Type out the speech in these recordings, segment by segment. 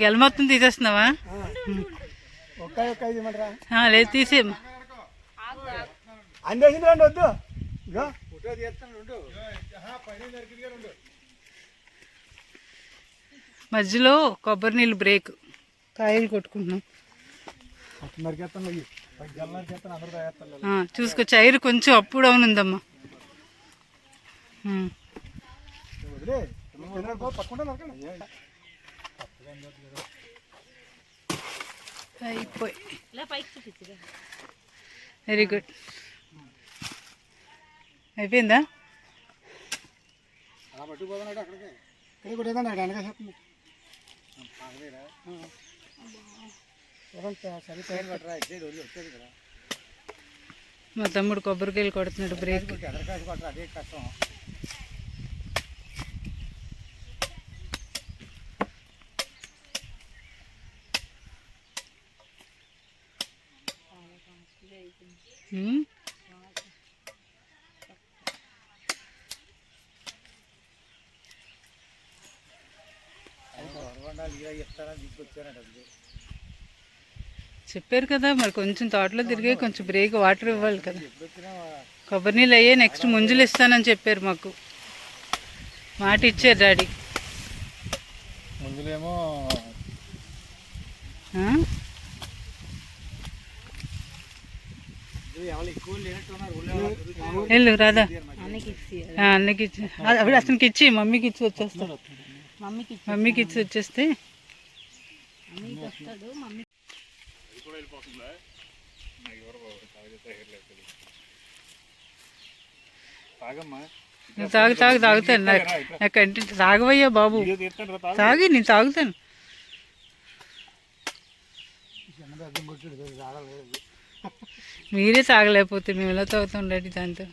గెల మొత్తం తీసేస్తున్నావా? లేదు తీసే అందేసింది రండి వద్దు ఇగో ఫోటో తీస్తాను రెండు మధ్యలో కొబ్బరి నీళ్ళు బ్రేక్. కాయలు కొట్టుకుంటున్నాం. చూసుకో చైరు కొంచెం అప్ డౌన్ ఉందమ్మా. ఉమ్. వదిలే పక్కన నరకండి. అయిపోయి. వెరీ గుడ్ అయిపోయిందా? మా తమ్ముడు కొబ్బరికాయలు కొడుతున్నాడు బ్రేక్ ఎదరకాసి కొట్టరా అదే కష్టం. చెప్పారు కదా మరి కొంచెం తోటలో తిరిగే కొంచెం బ్రేక్ వాటర్ ఇవ్వాలి కదా. కొబ్బరి నీళ్ళు అయ్యే నెక్స్ట్ ముంజులు ఇస్తానని చెప్పారు మాకు. మాట ఇచ్చారు డాడీ. ముందులేమో వెళ్ళు రాదా? ఆ, అన్నకి ఇచ్చి అతనికి ఇచ్చి మమ్మీకి ఇచ్చి వచ్చేస్తా. మమ్మీకి ఇచ్చి వచ్చేస్తే తాగమ్మా. నేను తాగు తాగు తాగుతాను. నాకు నాకు అంటే తాగవయ్యా బాబు. తాగి. నేను తాగుతాను. మీరే తాగలేకపోతే మేము ఎలా తాగుతాం డాడీ దాంతో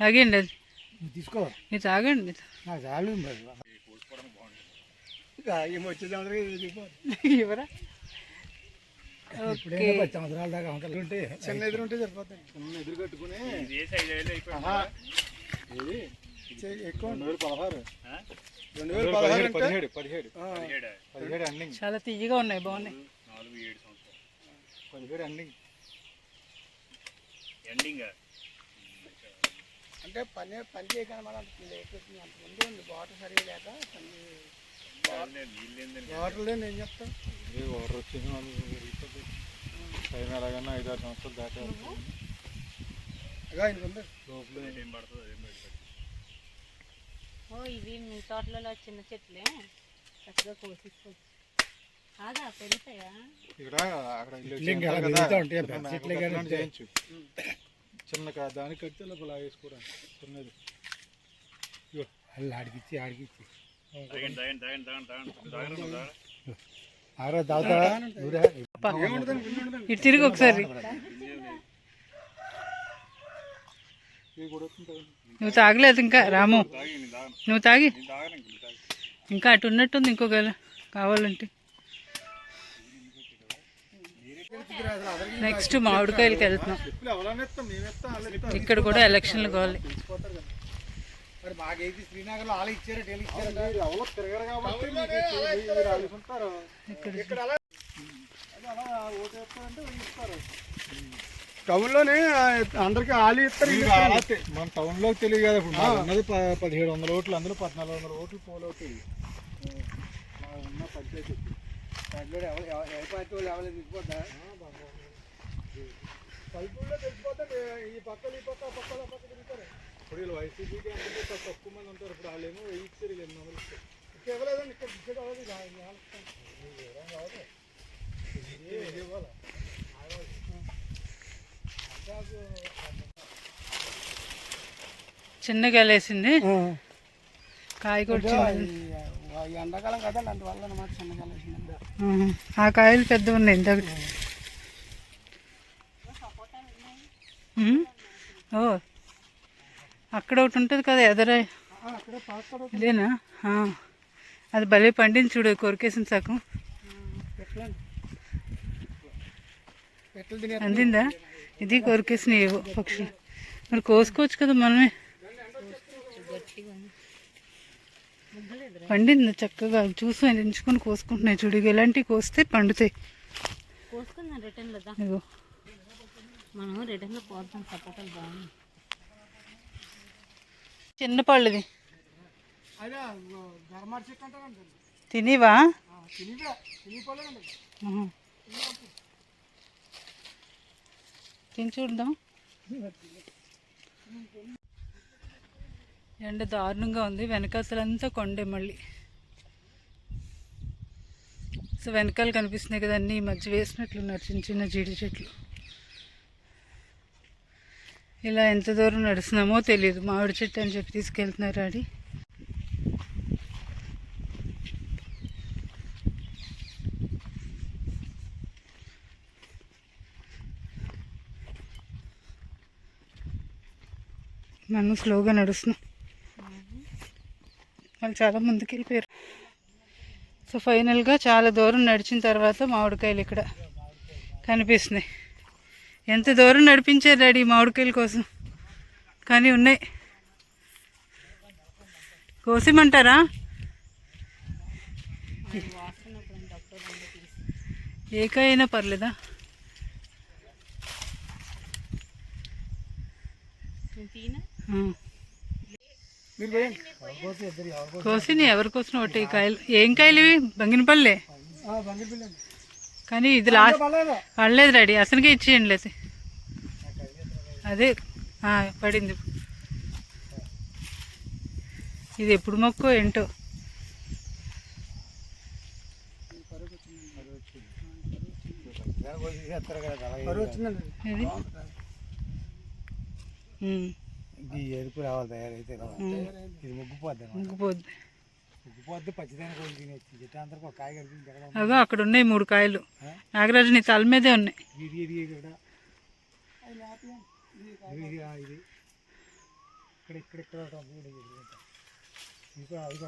తాగండి. అది మీరు తాగండి. ఇవరా సంవత్సరాల దాకా ఉంటే చిన్న ఎదురు ఉంటే చిన్న ఎదురు కట్టుకుని ఎక్కువ రెండు వేల పదహారు. రెండు వేల పదహారు పదిహేడు పదిహేడు పదిహేడు. చాలా తీయగా ఉన్నాయి బాగున్నాయి. పదిహేడు ఎండింగ్ అంటే పని పని చేయగానే మనం లేట్ అంత ముందు ఉంది. వాటర్ సరిగా లేక పని వాటర్ లేని ఏం చెప్తాం వాటర్ వచ్చింది టైం ఎలాగన్నా ఐదు ఆరు సంవత్సరాలు దాటే ఓ ఇవి మీ తోటలలో చిన్న చెట్లే. చక్కగా కోసిసుకోవచ్చు కాదా పెరుగుతాయా? ఇక్కడ అక్కడ చెట్లే చేయొచ్చు చిన్న దానికి కడితే లోపల వేసుకోరా చిన్నది. వాళ్ళు ఆడికిచ్చి. ఇటు తిరిగి ఒకసారి. నువ్వు తాగలేదు ఇంకా రాము. నువ్వు తాగి. ఇంకా అటు ఉన్నట్టుంది ఇంకో గల కావాలంటే. నెక్స్ట్ మామిడికాయలకి వెళ్తున్నాం. ఇక్కడ కూడా ఎలక్షన్లు కావాలి. మరి మాకైతే శ్రీనగర్లో వాళ్ళు ఇచ్చారు వీళ్ళు ఇచ్చారు ఎవరో తిరగరు కాబట్టి మీరు అడుగుతుంటారు ఇక్కడ అలా అలా ఓటేస్తారంటే ఇస్తారు. టౌన్లోనే అందరికి ఆలు ఇస్తారు మన టౌన్లో తెలియదు కదా ఇప్పుడు ఉన్నది పదిహేడు వందల ఓట్లు అందులో పద్నాలుగు వందల ఓట్లు పోల్ అవుతాయి ఉన్న పంచాయతీ. దాంట్లో ఎవరు ఎవ- ఏ పార్టీ వాళ్ళు ఎవరు తెలిసిపోద్దా పల్లెటూరులో తెలిసిపోతే ఈ పక్కలు ఈ పక్క పక్కల పక్క తిరుగుతారు. ఇప్పుడు వీళ్ళు వైసీపీకి అంటే తక్కువ మంది ఉంటారు ఇప్పుడు వెయ్యి ఎనిమిది వందలు ఇక్కడ ఇవ్వలేదండి ఇక్కడ ఇచ్చేది అవ్వదు కావదు. ఇది ఇవ్వాలి. చిన్నగా వేసింది కాయ కూడా ఎండాకాలం కదా అందువల్ల అనమాట ఆహా. ఆ కాయలు పెద్ద ఉన్నాయి ఇంతకు. ఓ అక్కడ ఒకటి ఉంటుంది కదా ఎదర ఇదేనా. అది భలే పండింది చూడు కొరికేసిన సగం. అందిందా? ఇది కొరికేసిన ఏవో పక్షులు. మరి కోసుకోవచ్చు కదా మనమే. పండింది చక్కగా చూసి ఎంచుకొని కోసుకుంటున్నాయి చూడు ఇవి ఎలాంటివి కోస్తే పండుతాయి. ఇగో మనం రిటర్న్లో కోద్దాం సపోటాలు బాగుంది చిన్న పళ్ళుది తినివా. తిని చూద్దాం. ఎండ దారుణంగా ఉంది. వెనకాతలంతా కొండే మళ్ళీ. సో వెనకాల కనిపిస్తున్నాయి కదా అన్నీ. ఈ మధ్య వేసినట్లున్నారు. చిన్న చిన్న జీడి చెట్లు. ఇలా ఎంత దూరం నడుస్తున్నామో తెలియదు మామిడి చెట్టు అని చెప్పి తీసుకెళ్తున్నారు ఆడి మనం స్లోగా నడుస్తున్నాం. వాళ్ళు చాలా ముందుకు వెళ్ళిపోయారు సో ఫైనల్గా చాలా దూరం నడిచిన తర్వాత మామిడికాయలు ఇక్కడ కనిపిస్తున్నాయి. ఎంత దూరం నడిపించారు డాడీ మామిడికాయల కోసం? కానీ ఉన్నాయి. కోసమంటారా? అది ఏ అయినా పర్లేదా? కోసిని ఎవరి కోసం ఒకటి? కాయలు ఏం కాయలు ఇవి? బంగినపల్లె? కానీ ఇది లాస్ట్ పడలేదు రెడీ. అసలుకే ఇచ్చేయండి లేదు అదే పడింది. ఇది ఎప్పుడు మొక్కో ఏంటో. ఇది? ఎరుపు రావాలి తయారైతే. ముగ్గుపోద్ది ముగ్గుపోద్ది. పచ్చిదాని తినేసి చెట్టు ఒక కాయ అగో అక్కడ ఉన్నాయి మూడు కాయలు. నాగరాజు నీ తల మీదే ఉన్నాయి. ఇది ఇది ఇది ఇక్కడ. ఇక్కడ ఇక్కడ అది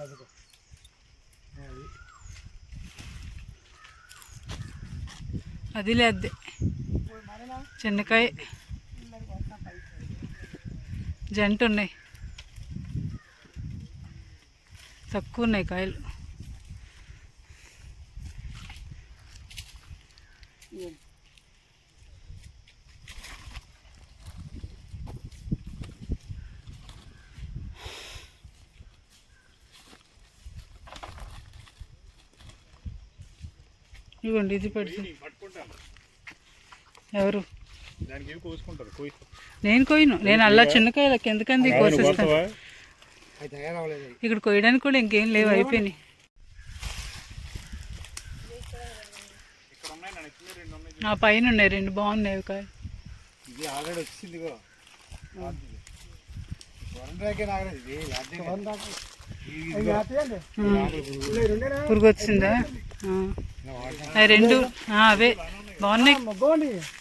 అది అది లేదు చిన్నకాయ. జంట ఉన్నాయి. తక్కువ ఉన్నాయి కాయలు. ఇవ్వండి ఇది పెడుతుంది ఎవరు? నేను కొయ్యను నేను అలా చిన్నకాయలకి ఎందుకంది కోసిస్తాను. ఇక్కడ కొయ్యడానికి కూడా ఇంకేం లేవు అయిపోయినాయి. ఇక్కడ ఉన్నాయి నా చిన్న రెండు ఉన్నాయి ఆ పైన ఉన్నాయి రెండు బాగున్నాయి కాయలు ఇది ఆల్రెడీ వచ్చింది పురుగు వచ్చిందా? రెండు. ఆ, అవే. బాగున్నాయి.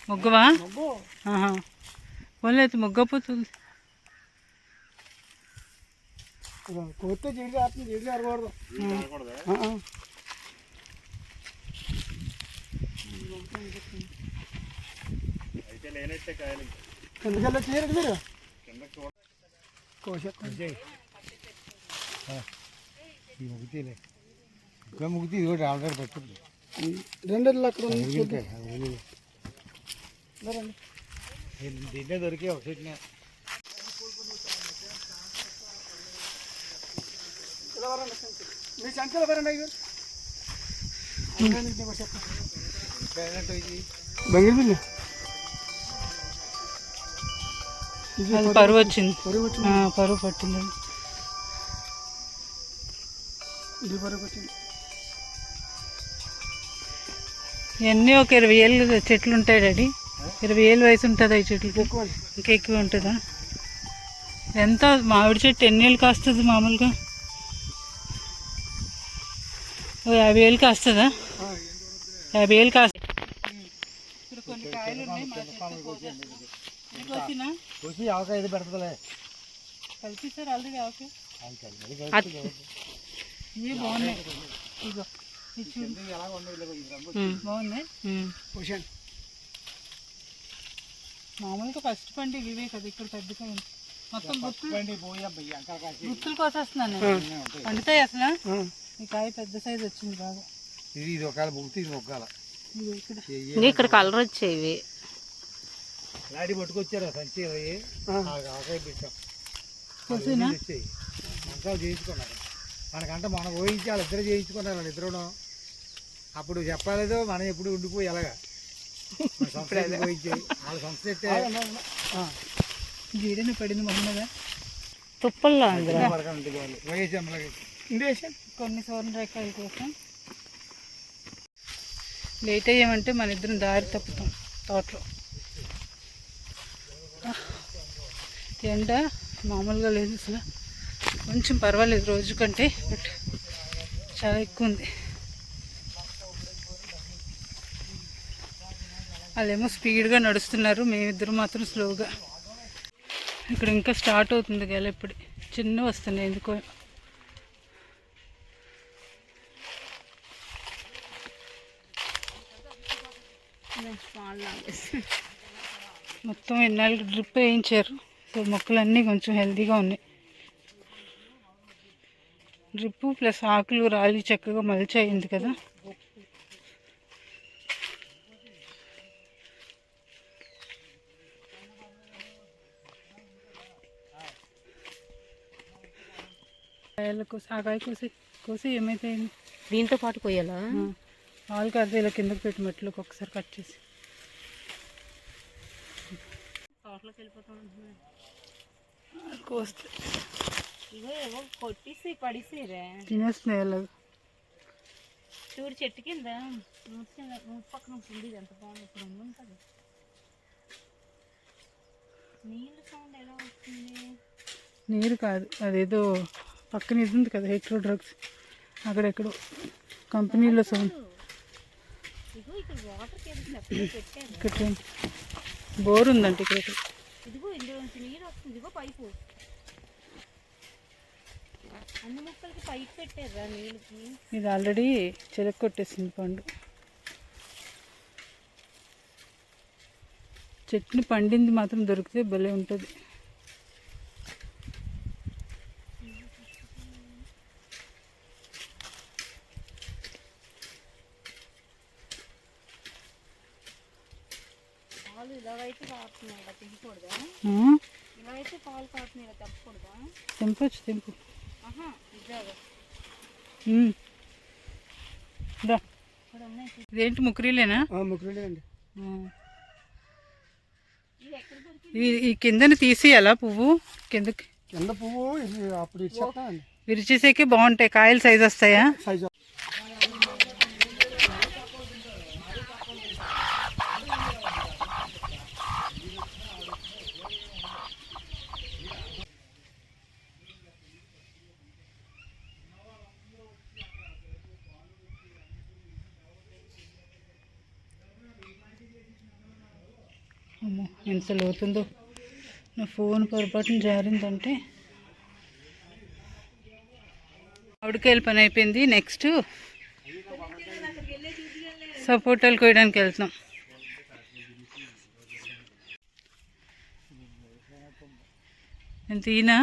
ముగ్గవా? మొగ్గు. ఆహా. పోలేదు ముగ్గపోతుంది కొత్త జీడి ఆత్మ జీడి అరకూడదు తాగకూడదా అయితే లేనట్టే కాయలు ఇంకా. ఎందుకల్లా చేయరు మీరు కిందకి చూడ కోసేస్తాం ఈ ముగ్గుతీలే ఇంకా ముగ్గుతీ ఇది కూడా ఆల్రెడీ పట్టింది రెండు అక్కడ దీంట్లో దొరికే ఒక చెట్నే మీ సంఖ్యలో అయ్యారు బంగిల్ అది పరువు వచ్చింది. పరువు పట్టింది. ఇది పరుగు వచ్చింది ఇవన్నీ ఒక ఇరవై ఏళ్ళు చెట్లు ఉంటాయి డాడీ. ఇరవై ఏళ్ళు వయసు ఉంటుందా ఈ చెట్లు ఎక్కువ. ఇంకా ఎక్కువ ఉంటుందా? ఎంత? మామిడి చెట్టు ఎన్ని ఏళ్ళు కాస్తుంది మామూలుగా? యాభై ఏళ్ళు కాస్తుందా యాభై ఏళ్ళు కాస్తుంది ఇక్కడ కొన్ని కాయలు ఉన్నాయి మా చెట్టు కోసినా వచ్చి ఆవకాయ ఇది పెడతలే కలిపిస్తారు ఆల్రెడీ ఇవి బాగున్నాయి. ఇగో బాగున్నాయి? మామూలుగా ఫస్ట్ పండుగ ఇవే కదా ఇక్కడ పెద్దగా మొత్తం కాసి గుత్తులు కోసేస్తున్నాను నేను. పండుతాయి అసలు? ఈ కాయ పెద్ద సైజు వచ్చింది బాగా ఇది ఇది ఒకవేళ ఇది ఇక్కడ. ఇంకా ఇక్కడ కలర్ వచ్చేవి. లాడి పట్టుకొచ్చారు సంచి ఆకాయ పెట్టాం. చేయించుకున్నారు. మనకంటే మనం ఊహించి వాళ్ళిద్దరు చేయించుకున్నారు వాళ్ళిద్దరు అప్పుడు చెప్పలేదో మనం ఎప్పుడు ఉండిపోయి ఎలాగా? వాళ్ళ సంస్థ పడింది మొహమ్మదా? తుప్పల్లో అందులో కొన్ని వాళ్ళు వైఎస్ఎంలకి కొన్ని కోసం. లేట్ అయ్యామంటే మన ఇద్దరం దారి తప్పుతాం తోటలో. ఎండ మామూలుగా లేదు అసలు. కొంచెం పర్వాలేదు రోజు కంటే బట్ చాలా ఎక్కువ ఉంది. వాళ్ళేమో స్పీడ్గా నడుస్తున్నారు మేమిద్దరం మాత్రం స్లోగా. ఇక్కడ ఇంకా స్టార్ట్ అవుతుంది గల ఇప్పుడు. చిన్న వస్తున్నాయి ఎందుకో. మొత్తం ఎన్నాళ్ళు డ్రిప్ వేయించారు. సో మొక్కలన్నీ కొంచెం హెల్తీగా ఉన్నాయి. డ్రిప్ ప్లస్ ఆకులు రాలి చక్కగా మలిచి అయింది కదా. కాయలు కోసి ఆ కాయ కోసి కోసి ఏమైతే దీంతో పాటు కొయ్యాలా? ఆలు కడితే ఇలా కిందకి పెట్టి మెట్లకు ఒకసారి కట్ చేసి. తోటలోకి వెళ్ళిపోతాం కొట్టేసి పడిసేరే. తినేస్తున్నాయి చూడు చెట్టు కింద పక్కన ఉంటుంది ఇది ఎంత బాగుంది ఇప్పుడు ఉంటుంది నీళ్ళు సౌండ్ ఎలా వస్తుంది? నీరు కాదు అదేదో పక్కన ఇది ఉంది కదా హెట్రో డ్రగ్స్. అక్కడెక్కడో కంపెనీలో సౌండ్. ఇక్కడ బోర్ ఉందంట ఇక్కడ. ఇదిగో ఇందులో నుంచి నీరు వస్తుంది. ఇదిగో పైపు. అన్ని మొక్కలకి పైపు పెట్టారా నీళ్ళకి. ఇది ఆల్రెడీ చెరకు కొట్టేసింది పండు. చెట్టుని పండింది మాత్రం దొరికితే భలే ఉంటుంది పాలు ఇలా అయితే కాస్తున్నాయి ఇలా తినకూడదా ఆ? ఇలా అయితే పాలు కాస్తున్నాయి ఇలా తప్పకూడదా తెంపొచ్చు తెంపు ఇదేంటి ముక్రీలేనా? దొరికి ఈ- కిందన తీసేయాలా పువ్వు? కిందకి. కింద పువ్వు ఇది అప్పుడు విరిచేసేకి బాగుంటాయి. కాయలు సైజ్ వస్తాయా? సైజు ఎంత లోతుందో నా ఫోన్ పొరపాటున జారిందంటే. ఆవిడకాయల పని అయిపోయింది. నెక్స్ట్ సపోటాలు కోయడానికి వెళ్తున్నాం. ఎంత ఈయన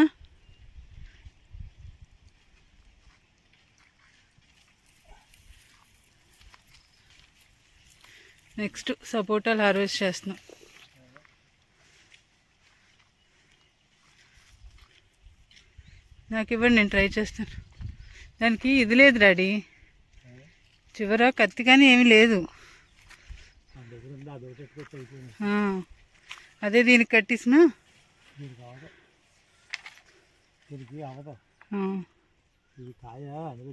నెక్స్ట్ సపోటాలు హార్వెస్ట్ చేస్తున్నాం. నాకు ఇవ్వండి నేను ట్రై చేస్తాను. దానికి ఇది లేదు డాడీ. చివర కత్తి కానీ ఏమీ లేదు. అదే దీనికి కట్టేసిన? దీనికి అవదు ఇది కాయ అందుకే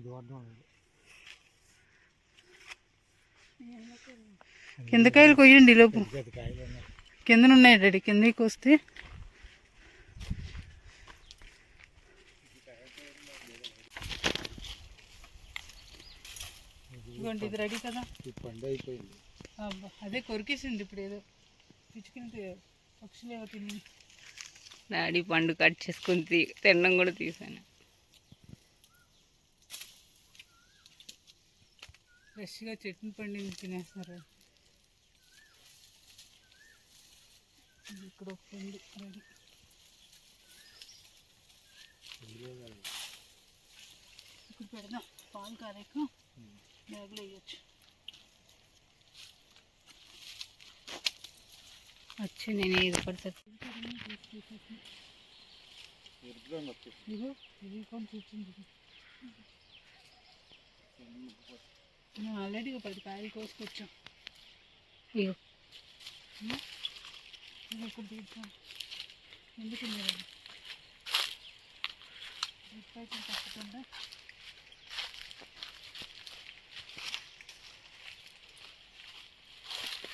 కింద కాయలు కొయ్యండి లోపు. కిందనున్నాయి కిందన ఉన్నాయి డాడీ కిందకి వస్తే. ఇదిగోండి ఇది రెడీ కదా? పండు అయిపోయింది. అబ్బా, అదే కొరికేసింది ఇప్పుడు ఏదో. పిచ్చుకుని పక్షులు ఏవో తిని డాడీ పండు కట్ చేసుకుని తీ తినడం కూడా తీసాను. ఫ్రెష్గా చట్నీ పండింది తినేస్తున్నారు ఇది ఇక్కడ ఒక పండు రెడీ. ఇప్పుడు పెడదాం. పాలు కారేకు బ్యాగులో వేయచ్చు వచ్చి నేను ఏది పడుతుంది మేము ఆల్రెడీ ఒక పది కాయలు కోసుకొచ్చాం. ఇగో. తీద్దాం. ఎందుకు మీరు ఎప్పుడైతే తప్పకుండా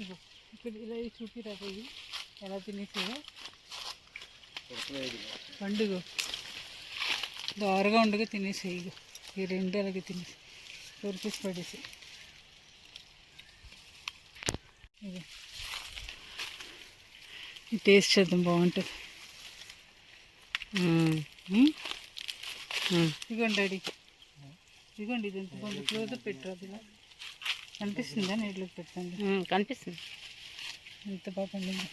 ఇగో ఇక్కడ ఇలా చూపిరా పోయి. ఎలా తినేసేవో? పండుగ. దోరగా ఉండగా తినేసేయి ఇగో ఈ రెండు అలాగే తినేసి ఫోర్ పీస్ పడేసి ఇగో టేస్ట్ చేద్దాం బాగుంటుంది. ఇదిగోండి డాడీ ఇదిగోండి ఇది ఎంత బాగుంది క్లోజ్ పెట్టరు అది ఇలా. కనిపిస్తుందా నీటిలోకి పెట్టండి? కనిపిస్తుంది. ఎంత బాగా పండింది.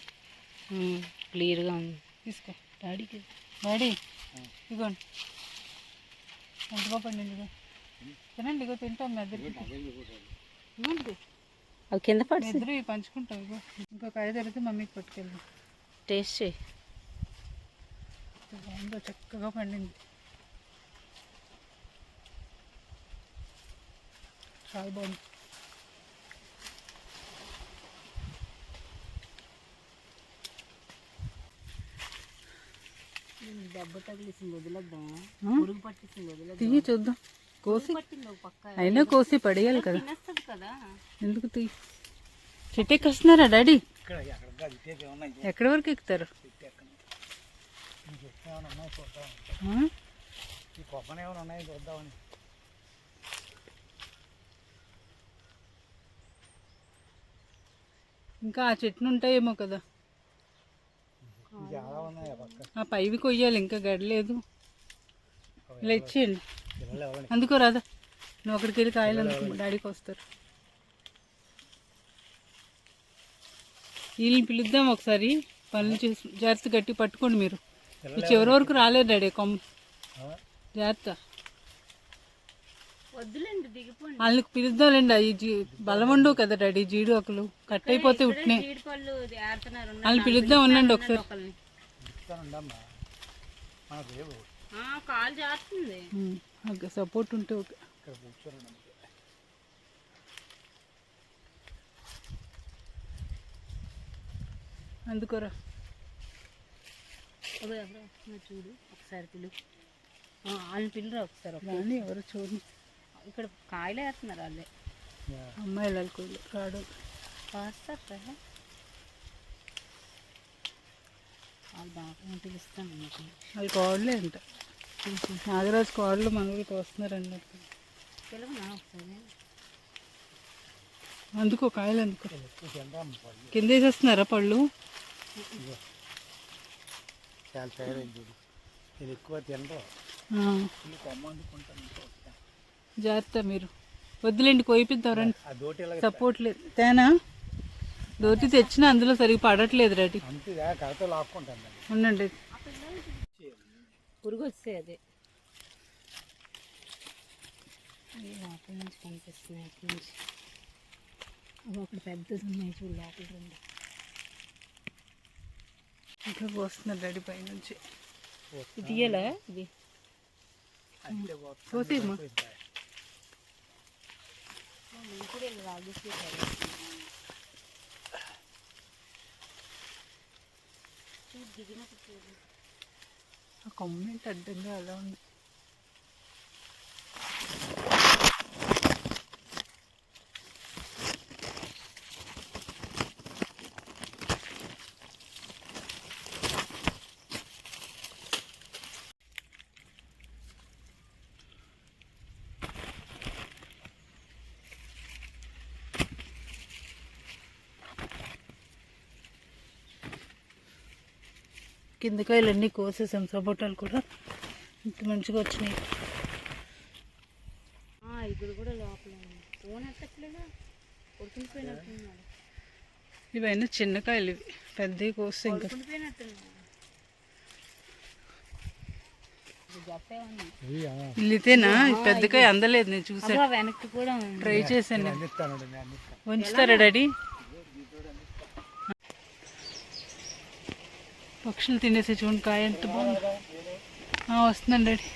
క్లియర్గా ఉంది. తీసుకో. డాడీకి. డాడీ ఇదిగోండి ఎంత బాగా పండింది ఇగో. తినండి ఇగో తింటాం మీ ఇద్దరికి ఇవ్వండి. అవి కింద పడుతుంది ఇద్దరు ఇవి పంచుకుంటాం ఇగో. ఇంకొక ఐదు అడిగితే మమ్మీకి పట్టుకెళ్ళి. టేస్ట్ చేయి. బాగుందో చక్కగా పండింది. చాలా బాగుంది. దెబ్బ తగిలిసింది? పురుగు వదిలేద్దాం. తీయి చూద్దాం. కోసి. పట్టింది ఒక పక్క. అయినా కోసి పడేయాలి కదా. తినేస్తుంది కదా. ఎందుకు తీ? చెట్టు ఎక్కొస్తున్నారా డాడీ? ఇక్కడ ఎక్కడ వరకు ఎక్కుతారు? ఏమైనా ఉన్నాయి చూద్దాం. ఆ? ఈ కొబ్బరి ఏమైనా ఉన్నాయి చూద్దామని ఇంకా ఆ చెట్లు ఉంటాయేమో కదా. ఆ పైవి కొయ్యాలి ఇంకా గడలేదు. ఇలా ఇచ్చేయండి. అందుకో రాదా నువ్వు అక్కడికి వెళ్ళి కాయలు అందుకో డాడీకి వస్తారు. వీళ్ళని పిలుద్దాం ఒకసారి. పనులు చేసి జాగ్రత్త గట్టి పట్టుకోండి మీరు. చివరి వరకు రాలేదు డాడీ కొమ్మ. జాగ్రత్త. వాళ్ళకి పిలుద్దాంలేండి అవి జీ బలం ఉండవు కదా డాడీ జీడు ఆకులు కట్ అయిపోతే ఉట్నే వాళ్ళని పిలుద్దాం ఉండండి ఒకసారి. సపోర్ట్ ఉంటే ఓకే అందుకోరా. చూడు ఒకసారి పిలు ఆ, వాళ్ళని పిల్లరా ఒకసారి ఎవరు చూడండి ఇక్కడ కాయలు వేస్తున్నారు వాళ్ళే. అమ్మాయిలు అనుకోలేదు రాడు కాస్తారు కదా వాళ్ళు బాగా పిలుస్తాను మీకు. వాళ్ళు కోడలే అంట. నాగరాజు కోడలు మనకి వస్తున్నారండి. పిలవనా ఒకసారి? అందుకో కాయలు అందుకో. కింద వేసేస్తున్నారా పళ్ళు? చాలా తయారైంది చూడు. ఇది ఎక్కువ తినరు కొమ్మ అందుకుంటాను జాగ్రత్త మీరు. వద్దులేండి కోయిపిద్దాం రండి ఆ దోటి ఇలా సపోర్ట్ లేదు. తేనా? దోటి తెచ్చినా అందులో సరిగ్గా పడట్లేదు రెడీ దాన్ని ఉండండి. పురుగు వస్తే అదే లోపల నుంచి కనిపిస్తున్నాయి అటు నుంచి. అవి ఒకటి పెద్దది ఉన్నాయి చూడు లోపల రెండు. ఇంకా వస్తున్నారు రెడీ పైనుంచి. ఇది తీయలా ఇది కోసేయమ్మా ఇప్పుడు రాగేసి దిగినట్టు చూడు ఆ కొమ్మెంట్ అడ్డంగా అలా ఉంది. కింద కాయలన్నీ కోసేసాం. సపోటాలు కూడా ఇంత మంచిగా వచ్చినాయి. ఆ, ఇప్పుడు కూడా లోపల ఇవన్నీ చిన్న కాయలు ఇవి. పెద్దవి కోస్తే ఇంకా. ఇల్లితేనా? ఈ పెద్ద కాయ అందలేదు నేను చూసా అబ్బా, వెనక్కి కూడా ఉంది. ట్రై చేశాను. ఉంచుతారా డాడీ? పక్షులు తినేసి చూడండి కాయ ఎంత బాగుంది. వస్తున్నాను డాడీ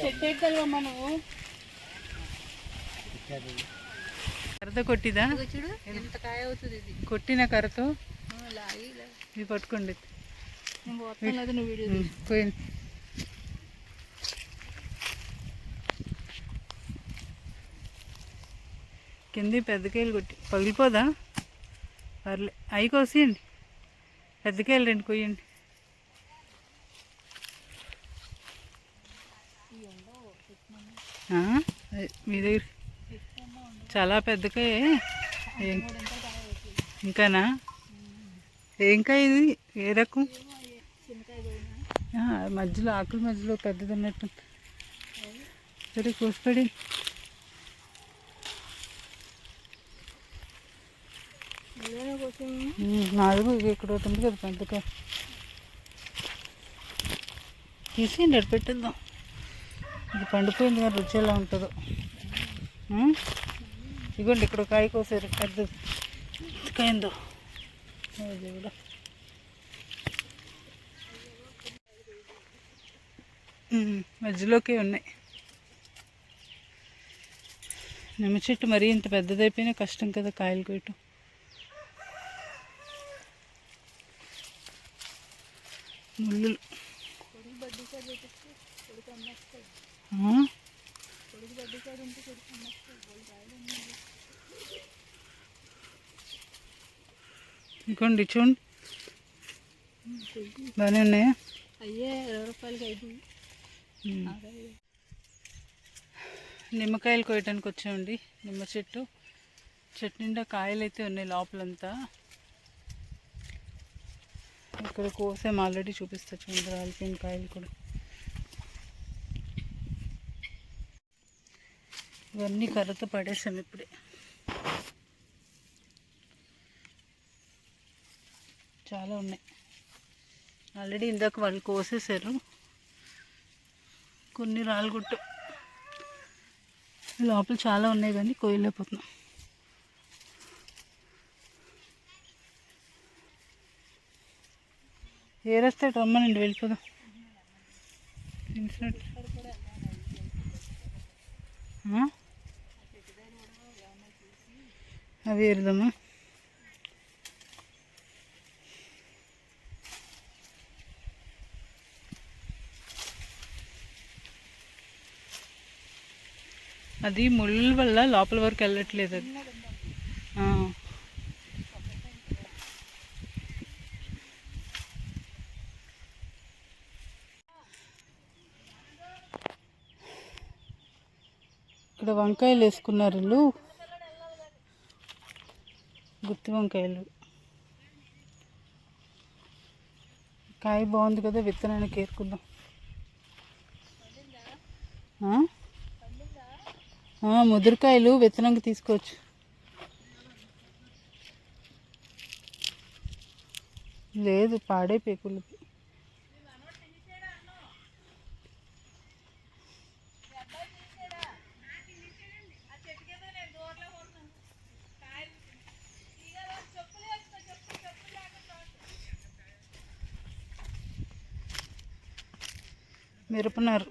చెట్టు ఎక్కగలవమ్మా నువ్వు కర్రతో కొట్టిదా చూడు ఎంత కాయ అవుతుంది ఇది. కొట్టిన లాగి. ఇది పట్టుకోండి. పోయింది. కింది పెద్దకాయలు కొట్టి పగిలిపోదా? పర్లే. అవి కోసేయండి. పెద్దకాయలు రెండు కొయ్యండి. మీ దగ్గర. చాలా పెద్దకాయ ఇంకానా? ఏం కాయ ఇది? ఏ రకం? మధ్యలో ఆకుల మధ్యలో పెద్దది ఉన్నట్టు సరే కోసిపడి. కూడా ఇక్కడ ఒకటి ఉంది కదా పెద్దకాయ తీసేయండి అటు పెట్టేద్దాం. ఇది పండిపోయింది కానీ రుచి ఎలా ఉంటుందో? ఇదిగోండి ఇక్కడ కాయ కోసారు. పెద్దది. కాయందో మధ్యలోకి ఉన్నాయి. నిమ్మ చెట్టు మరీ ఇంత పెద్దదైపోయినా కష్టం కదా కాయలు కొయ్యటం. ముళ్ళు. ఆ? ఇంకోండి చూడండి. బాగానే ఉన్నాయా? అయ్యే ఇరవై రూపాయలకి. నిమ్మకాయలు కోయటానికి వచ్చామండి. నిమ్మ చెట్టు. చెట్టు నిండా కాయలు అయితే ఉన్నాయి లోపలంతా. ఇక్కడ కోసాం ఆల్రెడీ చూపిస్తా చూడండి రాలిపోయిన కాయలు కూడా. ఇవన్నీ కర్రతో పడేసాం ఇప్పుడే. చాలా ఉన్నాయి. ఆల్రెడీ ఇందాక వాళ్ళు కోసేసారు కొన్ని రాలుగుట్టు. లోపల చాలా ఉన్నాయి కానీ కోయలేకపోతున్నాం. ఏరేస్తే రమ్మనండి వెళ్ళిపోదాం. తెలిసినట్టు. అవి ఏరుదామా? అది ముళ్ళు వల్ల లోపల వరకు వెళ్ళట్లేదు అది. ఇక్కడ వంకాయలు వేసుకున్నారు వీళ్ళు. గుత్తి వంకాయలు. కాయ బాగుంది కదా విత్తనానికి ఏరుకుందాం. ముదురుకాయలు విత్తనంకి తీసుకోవచ్చు. లేదు పాడే పేకులకి. మిరపనారు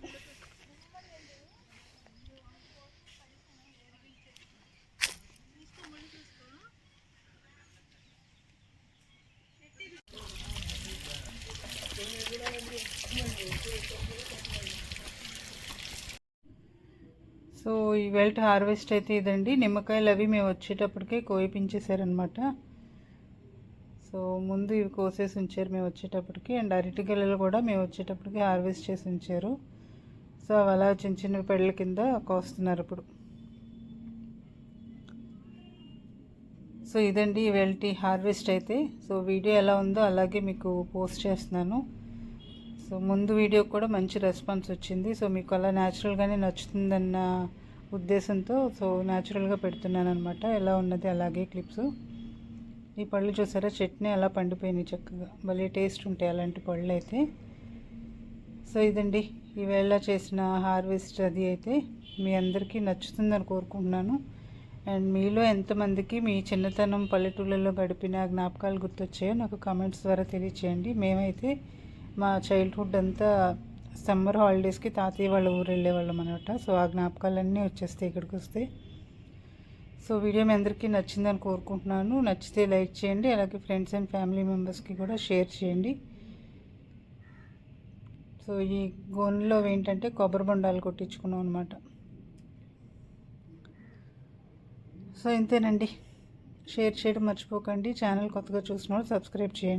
సో ఈ వెల్ట్ హార్వెస్ట్ అయితే ఇదండి. నిమ్మకాయలు అవి మేము వచ్చేటప్పటికే కోయిపించేశారనమాట సో ముందు ఇవి కోసేసి ఉంచారు మేము వచ్చేటప్పటికి. అండ్ అరటికెళ్ళలు కూడా మేము వచ్చేటప్పటికి హార్వెస్ట్ చేసి ఉంచారు. సో అవి అలా చిన్న చిన్న పెళ్ళ కింద కోస్తున్నారు ఇప్పుడు. సో ఇదండి వెల్టీ హార్వెస్ట్ అయితే. సో వీడియో ఎలా ఉందో అలాగే మీకు పోస్ట్ చేస్తున్నాను. సో ముందు వీడియో కూడా మంచి రెస్పాన్స్ వచ్చింది. సో మీకు అలా న్యాచురల్గానే నచ్చుతుందన్న ఉద్దేశంతో సో న్యాచురల్గా పెడుతున్నాను అనమాట ఎలా ఉన్నది అలాగే క్లిప్స్ ఈ పళ్ళు చూసారా? చట్నీ అలా పండిపోయినాయి చక్కగా. భలే టేస్ట్ ఉంటాయి అలాంటి పళ్ళు అయితే సో ఇదండి. ఈవేళ చేసిన హార్వెస్ట్ అది అయితే మీ అందరికీ నచ్చుతుందని కోరుకుంటున్నాను. అండ్ మీలో ఎంతమందికి మీ చిన్నతనం పల్లెటూళ్ళలో గడిపిన జ్ఞాపకాలు గుర్తొచ్చాయో నాకు కామెంట్స్ ద్వారా తెలియచేయండి. మేమైతే మా చైల్డ్హుడ్ అంతా సమ్మర్ హాలిడేస్కి తాతయ్య వాళ్ళ ఊరు వెళ్ళేవాళ్ళం అనమాట సో ఆ జ్ఞాపకాలన్నీ వచ్చేస్తాయి ఇక్కడికి వస్తే. సో వీడియో మీ అందరికీ నచ్చిందని కోరుకుంటున్నాను. నచ్చితే లైక్ చేయండి అలాగే ఫ్రెండ్స్ అండ్ ఫ్యామిలీ మెంబర్స్కి కూడా షేర్ చేయండి. సో ఈ గోన్లో ఏంటంటే కొబ్బరి బొండాలు కొట్టించుకున్నాం అనమాట సో ఇంతేనండి. షేర్ చేయడం మర్చిపోకండి. ఛానల్ కొత్తగా చూసిన వాళ్ళు సబ్స్క్రైబ్ చేయండి.